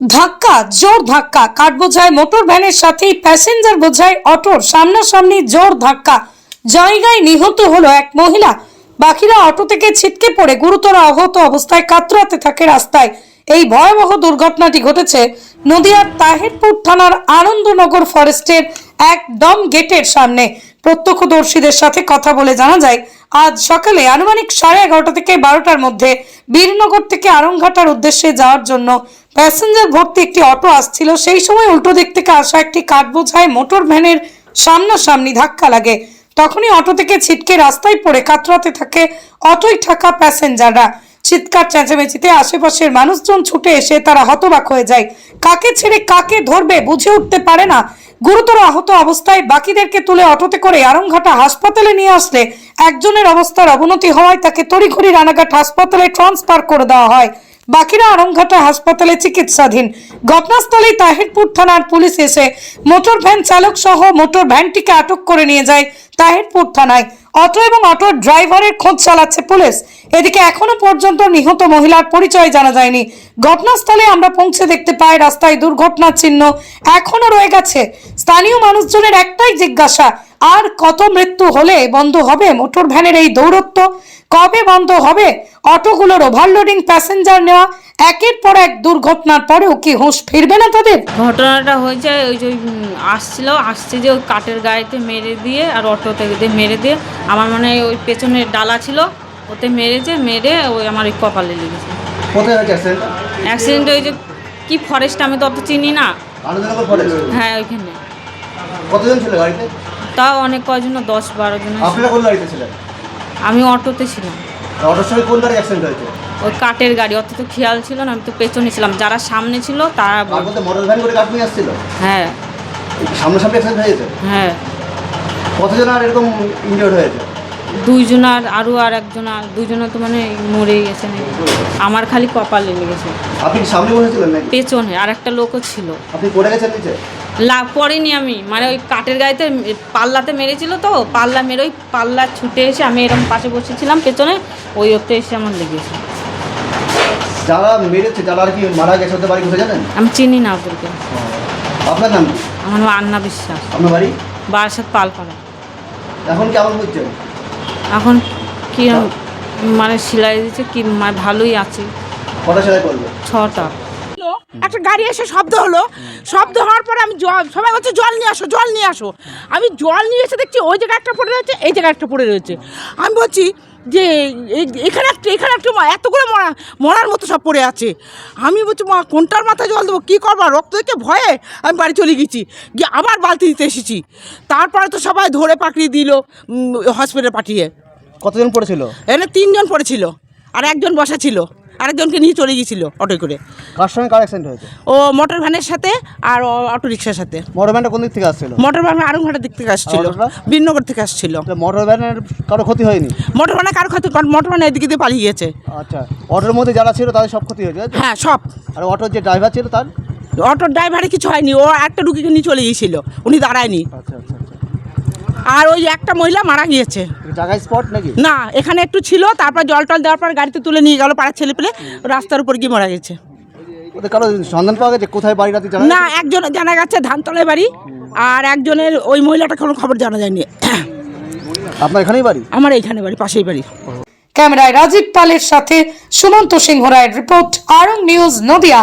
ধাক্কা, জোর ধাক্কা, কাঠ বোঝায় মোটর ভ্যানের সাথেই প্যাসেঞ্জার বোঝায় অটোর সামনাসামনি জোর ধাক্কা। জায়গায় নিহত হলো এক মহিলা। বাকিরা অটো থেকে ছিটকে পড়ে গুরুতর আহত অবস্থায় কাতরাতে থাকে রাস্তায়। এই ভয়াবহ দুর্ঘটনাটি ঘটেছে নদিয়ার তাহিরপুর থানার আনন্দনগর ফরেস্টের একদম গেটের সামনে। প্রত্যক্ষদর্শীদের সাথে কথা বলে জানা যায়, আজ সকালে আনুমানিক সাড়ে এগারোটা থেকে বারোটার মধ্যে বীরনগর থেকে আরংঘাটার উদ্দেশ্যে যাওয়ার জন্য প্যাসেঞ্জার ভর্তি একটি অটো আসছিল। সেই সময় উল্টো দিক থেকে আসা একটি কাঠ বোঝায় মোটর ভ্যানের সামনাসামনি ধাক্কা লাগে। তখনই অটো থেকে ছিটকে রাস্তায় পড়ে কাতরাতে থাকে অটোয় থাকা প্যাসেঞ্জাররা। চিৎকার চেঁচামেচিতে আশেপাশের মানুষজন ছুটে এসে তারা হতবাক হয়ে যায়। কাকে ছেড়ে কাকে ধরবে বুঝে উঠতে পারে না। গুরুতর আহত অবস্থায় বাকিদেরকে তুলে অটোতে করে আরংঘাটা হাসপাতালে নিয়ে আসলে একজনের অবস্থার অবনতি হওয়ায় তাকে তড়িঘড়ি রানাঘাট হাসপাতালে ট্রান্সফার করে দেওয়া হয়। বাকিরা আরংঘাটা হাসপাতালে চিকিৎসাধীন। ঘটনাস্থলে তাহিরপুর থানার পুলিশ এসে মোটর ভ্যান চালক সহ মোটর ভ্যানটিকে আটক করে নিয়ে যায় তাহিরপুর থানায়। অটো এবং অটোর ড্রাইভারের খোঁজ চালাচ্ছে পুলিশ। এদিকে এখনও পর্যন্ত নিহত মহিলার পরিচয় জানা যায়নি। ঘটনাস্থলে আমরা পৌঁছে দেখতে পাই রাস্তায় দুর্ঘটনার চিহ্ন এখনও রয়ে গেছে। স্থানীয় মানুষজনের একটাই জিজ্ঞাসা আর কত মৃত্যু হলে বন্ধ হবে? মোটর ভ্যানের এই দৌরত্ব কবে বন্ধ হবে? অটোগুলোর ওভারলোডিং প্যাসেঞ্জার নেওয়া একের পর এক দুর্ঘটনার পরেও কি হুঁশ ফিরবে না তাদের? ঘটনাটা হয়েছে ওই যে ওই, আসছিল আসছে যে ওই কাঠের গাড়িতে মেরে দিয়ে আর অটো থেকে দিয়ে মেরে দিয়ে আমার মনে হয় ওই পেছনের ডালা ছিল ওতে মেরেছে মেরে ওই আমার ওই কপালে লেগেছে। কোথায় হয়েছে অ্যাক্সিডেন্ট ওই যে কি ফরেস্ট আমি তো অত চিনি না। হ্যাঁ ওইখানে। কতজন ছিল গাড়িতে? তাও অনেক কয়জন? দশ বারো জন আপনারা কোন গাড়িতে ছিলেন? আমি অটোতে ছিলাম। অটোর সঙ্গে কোন গাড়ি অ্যাক্সিডেন্ট হয়েছে? ওই কাঠের গাড়ি অত তো খেয়াল ছিল না আমি তো পেছনে ছিলাম। যারা সামনে ছিল তারা আর বলতে মোটর ভ্যান করে কাঠ নিয়ে আসছিল? হ্যাঁ। সামনাসামনি অ্যাক্সিডেন্ট হয়েছে হ্যাঁ। কতজন আর এরকম ইনজিওর্ড হয়েছে? দুইজন আর আরও আর একজন আর দুইজনে তো মানে মরেই গেছে আমার খালি কপালে লেগেছে আপনি সামনে বসেছিলেন পেছনে আর একটা লোকও ছিল। আপনি পড়ে গেছেন নিচে? লাভ পড়িনি আমি। মানে ওই কাঠের গাড়িতে মে- পাল্লাতে মেরেছিল তো পাল্লা মেরে ওই পাল্লা ছুটে এসে আমি এরকম পাশে বসেছিলাম পেছনে ওই ওতে এসে আমার লেগেছে। যারা মেরেছে যারা আর কি মারা গেছে ওদের বাড়ি কোথায় জানেন? আমি চিনি না ওদেরকে। আপনার নাম আমার নাম আন্না বিশ্বাস। আপনার বাড়ি? বারাসাত পালপাড়া। এখন কেমন বুঝছেন এখন কি মানে সেলাই দিচ্ছে কি মানে ভালোই আছে। কটা সেলাই করবে? ছটা। একটা গাড়ি এসে শব্দ হলো। শব্দ হওয়ার পরে আমি জল সবাই বলছে জল নিয়ে আসো জল নিয়ে আসো। আমি জল নিয়ে এসে দেখছি ওই জায়গায় একটা পড়ে রয়েছে এই জায়গায় একটা পড়ে রয়েছে। আমি বলছি যে এখানে একটা এখানে একটা এতগুলো মরা মরার মতো সব পড়ে আছে। আমি বলছি মা কোনটার মাথায় জল দেবো? কী করব? রক্ত দেখে ভয়ে আমি বাড়ি চলে গেছি। গিয়ে আবার বালতি দিতে এসেছি। তারপরে তো সবাই ধরে পাকড়িয়ে দিল হসপিটালে পাঠিয়ে। কতজন পড়েছিল? এখানে তিনজন পড়েছিল আর একজন বসা ছিল। আরেকজনকে নিয়ে চলে গিয়েছিল অটোয় করে। কার সঙ্গে কার অ্যাক্সিডেন্ট হয়েছে? ও মোটর ভ্যানের সাথে আর অটো রিক্সার সাথে। মোটর ভ্যানটা কোন দিক থেকে আসছিল? মোটর ভ্যান আরংঘাটার দিক থেকে আসছিল। অটোটা? থেকে আসছিল। মোটর ভ্যানের কারও ক্ষতি হয়নি? মোটর ভ্যানে কার ক্ষতি কারণ মোটর ভ্যান এদিকে দিয়ে পালিয়ে গিয়েছে। আচ্ছা অটোর মধ্যে যারা ছিল তাদের সব ক্ষতি হয়েছে হ্যাঁ সব। আর অটোর যে ড্রাইভার ছিল তার? অটোর ড্রাইভারে কিছু হয়নি ও একটা রুগীকে নিয়ে চলে গিয়েছিল উনি দাঁড়ায়নি। আচ্ছা আচ্ছা। আর ওই একটা মহিলা মারা গিয়েছে। জায়গায় স্পট নাকি? না এখানে একটু ছিল তারপর জল টল দেওয়ার পর গাড়িতে তুলে নিয়ে গেল পাড়ার ছেলে পেলে রাস্তার উপর গিয়ে মারা গেছে। কারও সন্ধান পাওয়া গেছে? কোথায় বাড়ি রাতে না একজন জানা গেছে ধানতলায় বাড়ি আর একজনের ওই মহিলাটা কোনো খবর জানা যায়নি। আপনার এখানেই বাড়ি? আমার এইখানে বাড়ি পাশেই বাড়ি। ক্যামেরায় রাজীব পালের সাথে সুমন্ত সিংহ রায়ের রিপোর্ট আরং নিউজ নদিয়া।